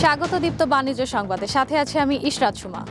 স্বাগত দীপ্ত বাণিজ্য সংবাদে। সাথে আছে আমি ইশরাত সুমা।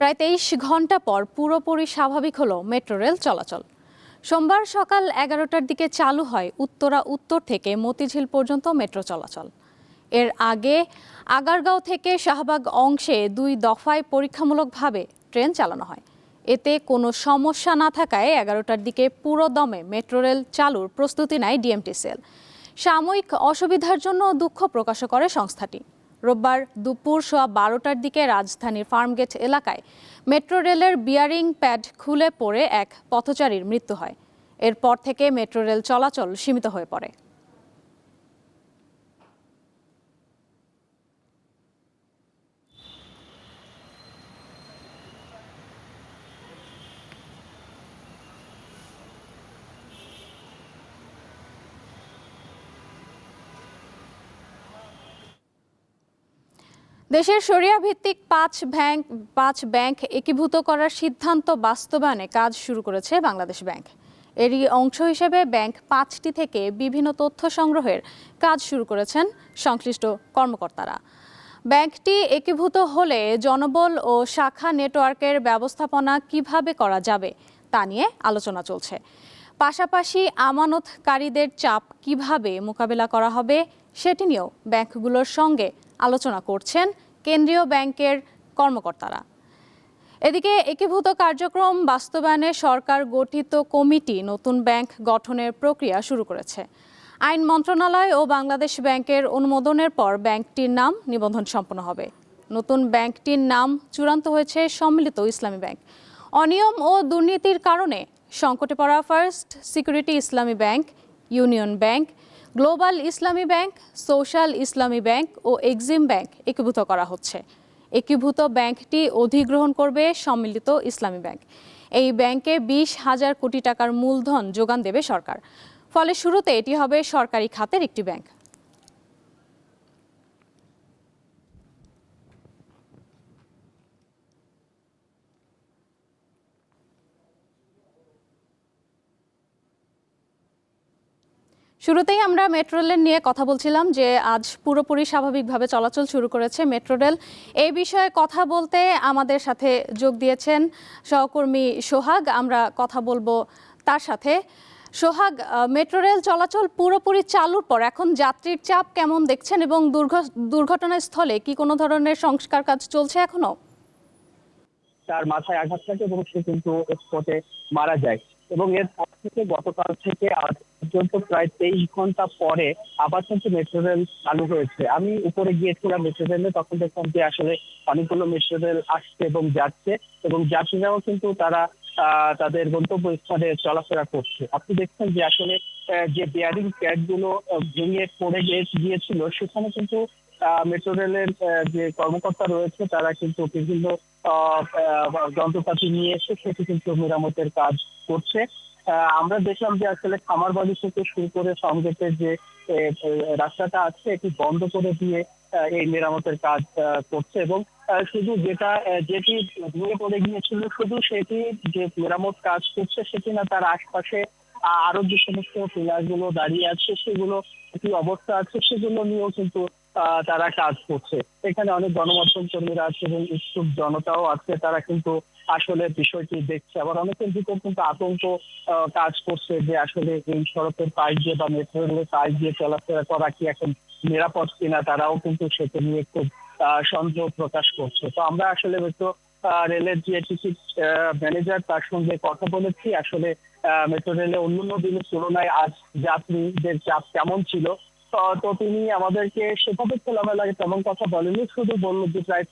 প্রায় তেইশ ঘণ্টা পর পুরোপুরি স্বাভাবিক হলো মেট্রো রেল চলাচল। সোমবার সকাল এগারোটার দিকে চালু হয় উত্তরা উত্তর থেকে মতিঝিল পর্যন্ত মেট্রো চলাচল। এর আগে আগারগাঁও থেকে শাহবাগ অংশে দুই দফায় পরীক্ষামূলকভাবে ট্রেন চালানো হয়। এতে কোনো সমস্যা না থাকায় এগারোটার দিকে পুরো দমে মেট্রো রেল চালুর প্রস্তুতি নেয় ডিএমটিসিএল। সাময়িক অসুবিধার জন্য দুঃখ প্রকাশ করে সংস্থাটি। রোববার দুপুর সোয়া বারোটার দিকে রাজধানীর ফার্মগেট এলাকায় মেট্রো রেলের বিয়ারিং প্যাড খুলে পড়ে এক পথচারীর মৃত্যু হয়। এরপর থেকে মেট্রো রেল চলাচল সীমিত হয়ে পড়ে। দেশের সরিয়া ভিত্তিক পাঁচ ব্যাংক পাঁচ ব্যাংক একীভূত করার সিদ্ধান্ত বাস্তবায়নে কাজ শুরু করেছে বাংলাদেশ ব্যাংক। এরই অংশ হিসেবে ব্যাংক পাঁচটি থেকে বিভিন্ন তথ্য সংগ্রহের কাজ শুরু করেছেন সংশ্লিষ্ট কর্মকর্তারা। ব্যাংকটি একীভূত হলে জনবল ও শাখা নেটওয়ার্কের ব্যবস্থাপনা কীভাবে করা যাবে তা নিয়ে আলোচনা চলছে। পাশাপাশি আমানতকারীদের চাপ কীভাবে মোকাবেলা করা হবে সেটি নিয়েও ব্যাংকগুলোর সঙ্গে আলোচনা করছেন কেন্দ্রীয় ব্যাংকের কর্মকর্তারা। এদিকে একীভূত কার্যক্রম বাস্তবায়নে সরকার গঠিত কমিটি নতুন ব্যাংক গঠনের প্রক্রিয়া শুরু করেছে। আইন মন্ত্রণালয় ও বাংলাদেশ ব্যাংকের অনুমোদনের পর ব্যাংকটির নাম নিবন্ধন সম্পন্ন হবে। নতুন ব্যাংকটির নাম চূড়ান্ত হয়েছে সম্মিলিত ইসলামী ব্যাংক। অনিয়ম ও দুর্নীতির কারণে সংকটে পড়া first security Islami bank, union bank global Islami bank, social Islami bank ও এক্সিম ব্যাংক একীভূত করা হচ্ছে। একীভূত ব্যাংকটি অধিগ্রহণ করবে সম্মিলিত ইসলামী ব্যাংক। এই ব্যাংকে বিশ হাজার কোটি টাকার মূলধন যোগান দেবে সরকার। ফলে শুরুতে এটি হবে সরকারি খাতের একটি ব্যাংক। শুরুতেই আমরা মেট্রো রেল নিয়ে কথা বলছিলাম যে আজ পুরোপুরি স্বাভাবিকভাবে চলাচল শুরু করেছে মেট্রো রেল। এই বিষয়ে কথা বলতে আমাদের সাথে যোগ দিয়েছেন সহকর্মী সোহাগ, আমরা কথা বলব তার সাথে। সোহাগ মেট্রো রেল চলাচল পুরোপুরি চালুর পর এখন যাত্রীর চাপ কেমন দেখছেন এবং দুর্ঘ- দুর্ঘটনাস্থলে কি কোনো ধরনের সংস্কার কাজ চলছে এখনও? তার মাথায় আঘাত লাগে এবং সে কিন্তু মারা যায়। এবং এরপর থেকে গতকাল থেকে আজ পর্যন্ত প্রায় তেইশ ঘণ্টা পরে আবার কিন্তু মেট্রো রেল চালু হয়েছে। আমি উপরে গিয়েছিলাম মেট্রো রেলে তখন দেখলাম যে আসলে অনেকগুলো মেট্রো রেল আসছে এবং যাচ্ছে এবং যাত্রীরাও কিন্তু তারা তাদের গন্তব্যস্থানে চলাফেরা করছে। আপনি দেখছেন যে আসলে যে বেয়ারিং প্যাডগুলো ভেঙে পড়ে গিয়ে- গিয়েছিল, সেখানে কিন্তু মেট্রো রেলের যে কর্মকর্তা রয়েছে, তারা কিন্তু বিভিন্ন যন্ত্রপাতি নিয়ে এসে সেটি কিন্তু মেরামতের কাজ করছে। আমরা দেখলাম যে আসলে খামারবাড়ি থেকে শুরু করে সংগেটের যে রাস্তাটা আছে, এটি বন্ধ করে দিয়ে এই মেরামতের কাজ করছে এবং শুধু যেটা যেটি ভেঙে পড়ে গিয়েছিল, শুধু সেটি যে মেরামত কাজ করছে, সেটি না, তার আশপাশে আরও যে সমস্ত পিলারগুলো দাঁড়িয়ে আছে, সেগুলো, কি অবস্থা আছে, সেগুলো নিয়েও কিন্তু তারা কাজ করছে। এখানে অনেক গণমাধ্যম কর্মীরা আছে এবং ইচ্ছুক জনতাও আছে, তারা কিন্তু আসলে বিষয়টি দেখছে। আবার অনেকের ভিতর কিন্তু আতঙ্ক কাজ করছে যে আসলে এই সড়কের পাশ দিয়ে বা মেট্রো রেলের পাশ দিয়ে চলাফেরা করা কি এখন নিরাপদ কিনা, তারাও কিন্তু সেটা নিয়ে খুব সন্দেহ প্রকাশ করছে। তো আমরা আসলে মেট্রো রেলের যে টিকিট ম্যানেজার তার সঙ্গে কথা বলেছি। আসলে মেট্রো রেলে অন্যান্য দিনের তুলনায় আজ যাত্রীদের চাপ কেমন ছিল? তো তিনি আমাদেরকে সেভাবে খোলামেলা তেমন কথা বলেনি শুধু বলল যে প্রায়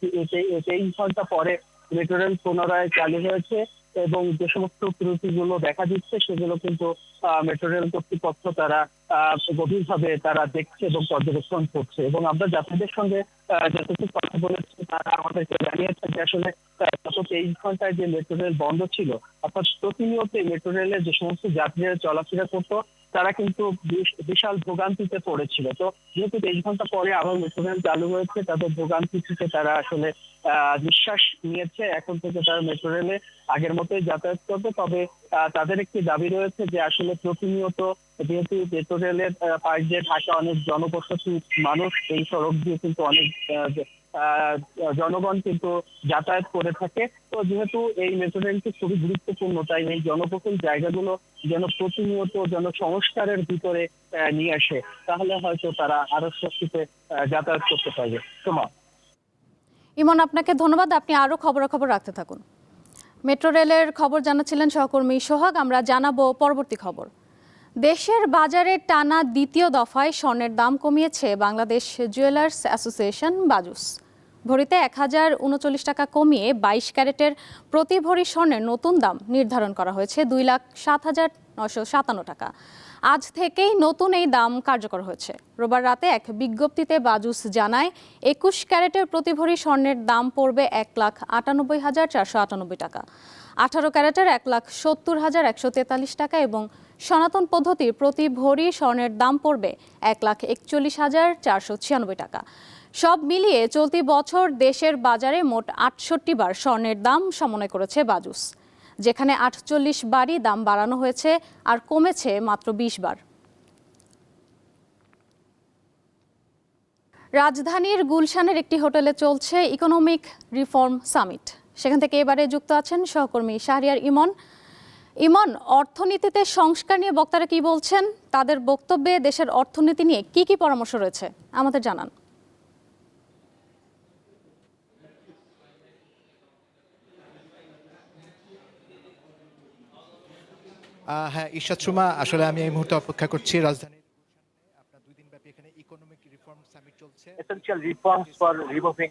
তেইশ ঘণ্টা পরে রেল পুনরায় চালু হয়েছে এবং যে সমস্ত ত্রুটিগুলো দেখা দিচ্ছে সেগুলো কিন্তু আহ, মেট্রো রেল কর্তৃপক্ষ তারা গভীরভাবে তারা দেখছে এবং পর্যবেক্ষণ করছে। এবং আমরা যাত্রীদের সঙ্গে যতটুকু কথা বলেছি তারা আমাদেরকে জানিয়েছে যে আসলে গত তেইশ ঘন্টায় যে মেট্রো রেল বন্ধ ছিল অর্থাৎ প্রতিনিয়ত মেট্রো রেলে যে সমস্ত যাত্রীরা চলাফেরা করতো তারা কিন্তু বিশাল ভোগান্তিতে পড়েছিল। তো যেহেতু তেইশ ঘণ্টা পরে আবার মেট্রো রেল চালু হয়েছে, তাদের ভোগান্তি থেকে তারা আসলে নিঃশ্বাস নিয়েছে। এখন থেকে তারা মেট্রো রেলে আগের মতোই যাতায়াত করবে। তবে তাদের একটি দাবি রয়েছে যে আসলে প্রতিনিয়ত যেহেতু মেট্রো রেলের পাশ দিয়ে ঢাকা অনেক জনবসতি মানুষ এই সড়ক দিয়ে কিন্তু অনেক জনগণ কিন্তু যাতায়াত করে থাকে। তো যেহেতু এই মেট্রো রেলটি খুবই গুরুত্বপূর্ণ, তাই এই জনবহুল জায়গাগুলো যেন প্রতিনিয়ত যেন সংস্কারের ভিতরে নিয়ে আসে, তাহলে হয়তো তারা আরও স্বস্তিতে যাতায়াত করতে পারবে। তোমার ইমন, আপনাকে ধন্যবাদ। আপনি আরও খবরাখবর রাখতে থাকুন। মেট্রো রেলের খবর জানাচ্ছিলেন সহকর্মী সোহাগ। আমরা জানাব পরবর্তী খবর। দেশের বাজারে টানা দ্বিতীয় দফায় স্বর্ণের দাম কমিয়েছে বাংলাদেশ জুয়েলার্স অ্যাসোসিয়েশন বাজুস। ভরিতে এক হাজার উনচল্লিশ টাকা কমিয়ে বাইশ ক্যারেটের প্রতি ভরি স্বর্ণের নতুন দাম নির্ধারণ করা হয়েছে দুই লাখ সাত হাজার নশো সাতান্ন টাকা। আজ থেকেই নতুন এই দাম কার্যকর হয়েছে। রোববার রাতে এক বিজ্ঞপ্তিতে বাজুস জানায়, একুশ ক্যারেটের প্রতি ভরি স্বর্ণের দাম পড়বে এক লাখ আটানব্বই হাজার চারশো আটানব্বই টাকা। আঠারো ক্যারেটের এক লাখ সত্তর হাজার একশো তেতাল্লিশ টাকা এবং সনাতন পদ্ধতির প্রতি ভরি স্বর্ণের দাম পড়বে এক লাখ একচল্লিশ হাজার চারশো ছিয়ানব্বই টাকা। সব মিলিয়ে চলতি বছর দেশের বাজারে মোট আটষট্টি বার স্বর্ণের দাম সমন্বয় করেছে বাজুস। যেখানে আটচল্লিশ বারই দাম বাড়ানো হয়েছে আর কমেছে মাত্র বিশ বার। রাজধানীর গুলশানের একটি হোটেলে চলছে ইকোনমিক রিফর্ম সামিট। সেখান থেকে এবারে যুক্ত আছেন সহকর্মী শাহরিয়ার ইমন। ইমন, অর্থনীতিতে সংস্কার নিয়ে বক্তারা কি বলছেন? তাদের বক্তব্যে দেশের অর্থনীতি নিয়ে কি কি পরামর্শ রয়েছে? আমাদের জানান। হ্যাঁ ঈশ্বর সুমা আসলে আমি এই মুহূর্তে অপেক্ষা করছি রাজধানীর গুলশানে আপনার দুই দিন ব্যাপী এখানে ইকোনমিক রিফর্ম চলছে essential reforms for removing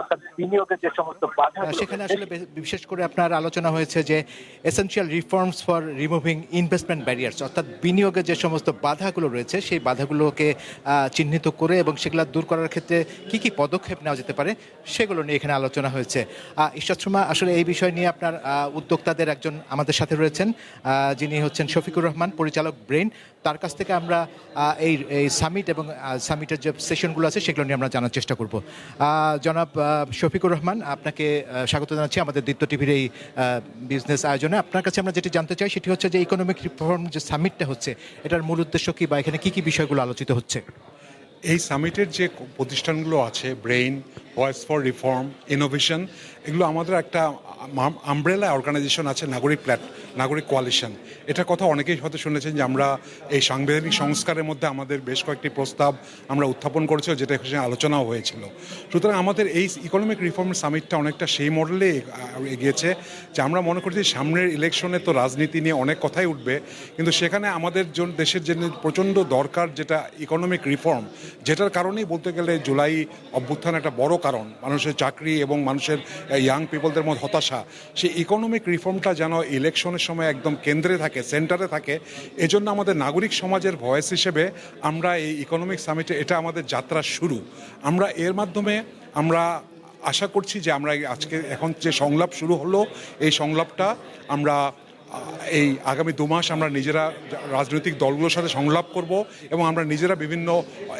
অর্থাৎ বিনিয়োগের যে সমস্ত বাধা সেখানে আসলে বিশেষ করে আপনার আলোচনা হয়েছে যে essential reforms for removing investment barriers অর্থাৎ বিনিয়োগের যে সমস্ত বাধাগুলো রয়েছে সেই বাধাগুলোকে চিহ্নিত করে এবং সেগুলো দূর করার ক্ষেত্রে কি কি পদক্ষেপ নেওয়া যেতে পারে সেগুলো নিয়ে এখানে আলোচনা হয়েছে। ঈশ্বর শর্মা আসলে এই বিষয় নিয়ে আপনার উদ্যোক্তাদের একজন আমাদের সাথে রয়েছেন যিনি হচ্ছেন শফিকুর রহমান পরিচালক ব্রেন তার কাছ থেকে আমরা এই সামিট এবং সামিটের যে সেশনগুলো আছে, সেগুলো নিয়ে আমরা জানার চেষ্টা করব। জনাব শফিকুর রহমান, আপনাকে স্বাগত জানাচ্ছি আমাদের দ্বিতীয় টিভির এই বিজনেস আয়োজনে। আপনার কাছে আমরা যেটি জানতে চাই, সেটি হচ্ছে যে ইকোনমিক রিফর্ম যে সামিটটা হচ্ছে, এটার মূল উদ্দেশ্য কী বা এখানে কী কী বিষয়গুলো আলোচিত হচ্ছে? এই সামিটের যে প্রতিষ্ঠানগুলো আছে brain voice for reform innovation এগুলো আমাদের একটা আমব্রেলা অর্গানাইজেশন আছে, নাগরিক প্ল্যাট, নাগরিক কোয়ালিশন এটার কথা অনেকেই হয়তো শুনেছেন যে আমরা এই সাংবিধানিক সংস্কারের মধ্যে আমাদের বেশ কয়েকটি প্রস্তাব আমরা উত্থাপন করেছি যেটা এখানে আলোচনাও হয়েছিল। সুতরাং আমাদের এই ইকোনমিক রিফর্ম সামিটটা অনেকটা সেই মডেলে এগিয়েছে যে আমরা মনে করছি সামনের ইলেকশনে তো রাজনীতি নিয়ে অনেক কথাই উঠবে, কিন্তু সেখানে আমাদের জন্য দেশের জন্য প্রচণ্ড দরকার যেটা ইকোনমিক রিফর্ম যেটার কারণেই বলতে গেলে জুলাই অভ্যুত্থান একটা বড় কারণ। মানুষের চাকরি এবং মানুষের ইয়াং পিপলদের মধ্যে হতাশা। সেই ইকোনমিক রিফর্মটা যেন ইলেকশনের সময় একদম কেন্দ্রে থাকে সেন্টারে থাকে, এজন্য আমাদের নাগরিক সমাজের ভয়েস হিসেবে আমরা এই ইকোনমিক সামিটে এটা আমাদের যাত্রা শুরু। আমরা এর মাধ্যমে আমরা আশা করছি যে আমরা আজকে এখন যে সংলাপ শুরু হলো, এই সংলাপটা আমরা এই আগামী দু মাস আমরা নিজেরা রাজনৈতিক দলগুলোর সাথে সংলাপ করব এবং আমরা নিজেরা বিভিন্ন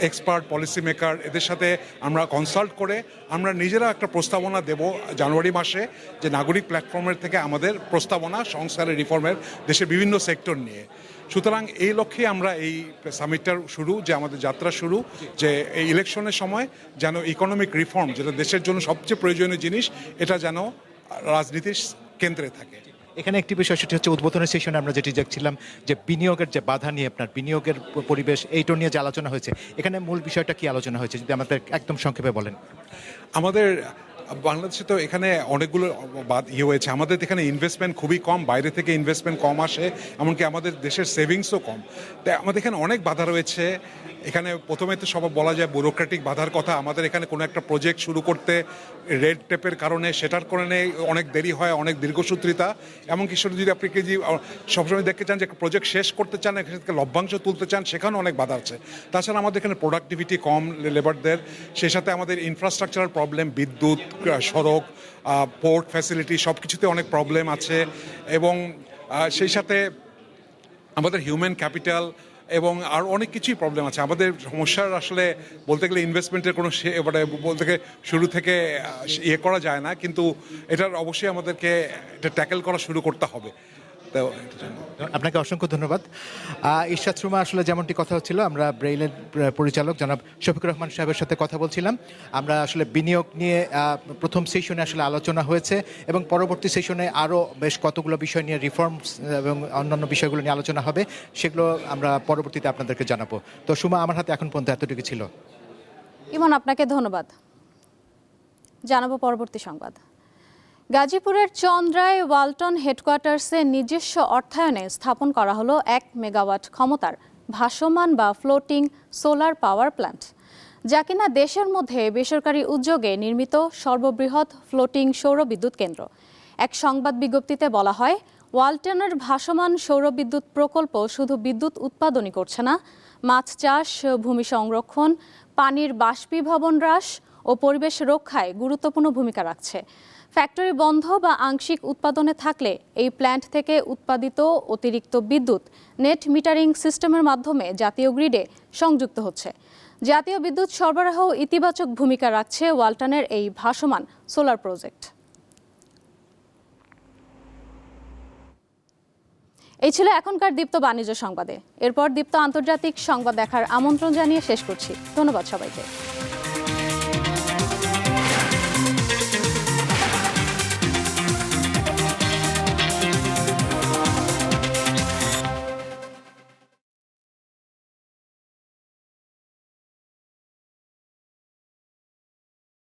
এক্সপার্ট পলিসি মেকার এদের সাথে আমরা কনসাল্ট করে আমরা নিজেরা একটা প্রস্তাবনা দেব জানুয়ারি মাসে যে নাগরিক প্ল্যাটফর্মের থেকে আমাদের প্রস্তাবনা, সংস্কারের রিফর্মের দেশের বিভিন্ন সেক্টর নিয়ে। সুতরাং এই লক্ষ্যে আমরা এই সামিটটার শুরু, যে আমাদের যাত্রা শুরু, যে এই ইলেকশনের সময় যেন ইকোনমিক রিফর্ম যেটা দেশের জন্য সবচেয়ে প্রয়োজনীয় জিনিস, এটা যেন রাজনীতির কেন্দ্রে থাকে। এখানে একটি বিষয়, সেটি হচ্ছে উদ্বোধনের সেশনে আমরা যেটি দেখছিলাম যে বিনিয়োগের যে বাধা নিয়ে আপনার বিনিয়োগের পরিবেশ, এইটা নিয়ে যে আলোচনা হয়েছে, এখানে মূল বিষয়টা কি আলোচনা হয়েছে, যদি আমাদের একদম সংক্ষেপে বলেন। আমাদের বাংলাদেশে তো এখানে অনেকগুলো বাদ ইয়ে হয়েছে। আমাদের এখানে ইনভেস্টমেন্ট খুবই কম, বাইরে থেকে ইনভেস্টমেন্ট কম আসে, এমনকি আমাদের দেশের সেভিংসও কম। তাই আমাদের এখানে অনেক বাধা রয়েছে। এখানে প্রথমে তো সব বলা যায় ব্যুরোক্রেটিক বাধার কথা। আমাদের এখানে কোনো একটা প্রজেক্ট শুরু করতে রেড টেপের কারণে সেটার কারণে অনেক দেরি হয়, অনেক দীর্ঘসূত্রিতা। এমনকি সেটা যদি আপনি কেজি সবসময় দেখতে চান যে একটা প্রজেক্ট শেষ করতে চান থেকে লভ্যাংশ তুলতে চান, সেখানেও অনেক বাধা আছে। তাছাড়া আমাদের এখানে প্রোডাক্টিভিটি কম লেবারদের সেই সাথে আমাদের ইনফ্রাস্ট্রাকচারাল প্রবলেম বিদ্যুৎ সড়ক পোর্ট ফ্যাসিলিটি সব কিছুতে অনেক প্রবলেম আছে এবং সেই সাথে আমাদের হিউম্যান ক্যাপিটাল এবং আর অনেক কিছুই প্রবলেম আছে আমাদের সমস্যার আসলে বলতে গেলে ইনভেস্টমেন্টের কোনো মানে বলতে গেলে শুরু থেকে ইয়ে করা যায় না, কিন্তু এটার অবশ্যই আমাদেরকে এটা ট্যাকেল করা শুরু করতে হবে। আপনাকে অসংখ্য ধন্যবাদ। ইরশাদ সুমা আসলে যেমনটি কথা হচ্ছিল আমরা ব্রেইলের পরিচালক জনাব শফিকুর রহমান সাহেবের সাথে কথা বলছিলাম। আমরা আসলে বিনিয়োগ নিয়ে প্রথম সেশনে আসলে আলোচনা হয়েছে এবং পরবর্তী সেশনে আরও বেশ কতগুলো বিষয় নিয়ে রিফর্মস এবং অন্যান্য বিষয়গুলো নিয়ে আলোচনা হবে সেগুলো আমরা পরবর্তীতে আপনাদেরকে জানাব। তো সুমা আমার হাতে এখন পর্যন্ত এতটুকু ছিল। ইমন আপনাকে ধন্যবাদ। জানাব পরবর্তী সংবাদ। গাজীপুরের চন্দ্রায় ওয়ালটন হেডকোয়ার্টার্সে নিজস্ব অর্থায়নে স্থাপন করা হলো এক মেগাওয়াট ক্ষমতার ভাসমান বা ফ্লোটিং সোলার পাওয়ার প্ল্যান্ট। যা কিনা দেশের মধ্যে বেসরকারি উদ্যোগে নির্মিত সর্ববৃহৎ ফ্লোটিং সৌর বিদ্যুৎ কেন্দ্র। এক সংবাদ বিজ্ঞপ্তিতে বলা হয়, ওয়ালটনের ভাসমান সৌরবিদ্যুৎ প্রকল্প শুধু বিদ্যুৎ উৎপাদনই করছে না, মাছ চাষ, ভূমি সংরক্ষণ, পানির বাষ্পীভবন হ্রাস ও পরিবেশ রক্ষায় গুরুত্বপূর্ণ ভূমিকা রাখছে। ফ্যাক্টরি বন্ধ বা আংশিক উৎপাদনে থাকলে এই প্ল্যান্ট থেকে উৎপাদিত অতিরিক্ত বিদ্যুৎ, নেট মিটারিং সিস্টেমের মাধ্যমে জাতীয় গ্রিডে সংযুক্ত হচ্ছে। জাতীয় বিদ্যুৎ সরবরাহ ইতিবাচক ভূমিকা রাখছে ওয়ালটনের এই ভাসমান সোলার প্রজেক্ট। এই ছিল এখনকার দীপ্ত বাণিজ্য সংবাদে। এরপর দীপ্ত আন্তর্জাতিক সংবাদ দেখার আমন্ত্রণ জানিয়ে শেষ করছি। ধন্যবাদ সবাইকে।